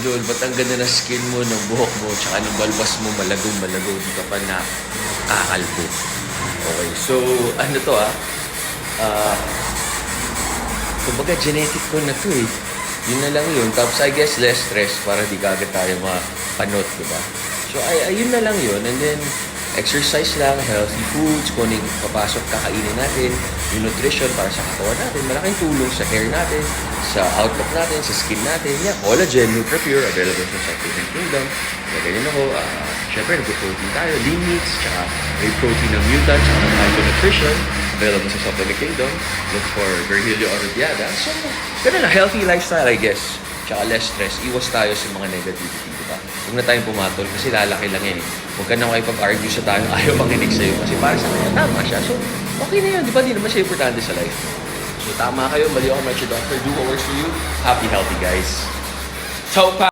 Idol, ba't ang ganda ng skin mo, ng buhok mo, tsaka ng balbas mo, malagong malagaw, di ka pa na kakalbo. Okay, so ano to ah, ah, kumbaga genetic ko na to eh. Yun na lang yun. Tapos I guess less stress para di kagad tayo mapanot, di ba? So ay, ayun na lang yun. And then exercise lang, healthy foods, kung ano papasok kakainin natin, yung nutrition para sa katawan natin, malaking tulong sa hair natin, sa outlook natin, sa skin natin. Yeah, collagen, NutriPure, available sa Supplement Kingdom. Kaya ganyan ako. Uh, Siyempre, nag-protein tayo, lean meats, tsaka may protein ng mutant, tsaka ng Hypo Nutrition, available sa Supplement Kingdom. Look for Virgilio Orobiada. So, ganun na, healthy lifestyle, I guess. Tsaka less stress. Iwas tayo sa mga negativity, di ba? Huwag na tayong pumatol kasi lalaki lang yan eh. Huwag ka na makipag-argue sa tayo ayaw makinig sa'yo kasi para sa kanya, tama siya. So, okay na yun. Di ba? Di naman siya importante sa life. So, tama kayo. Mali ako, Metro Doctor. Do what works for you. Happy, healthy, guys. Pa!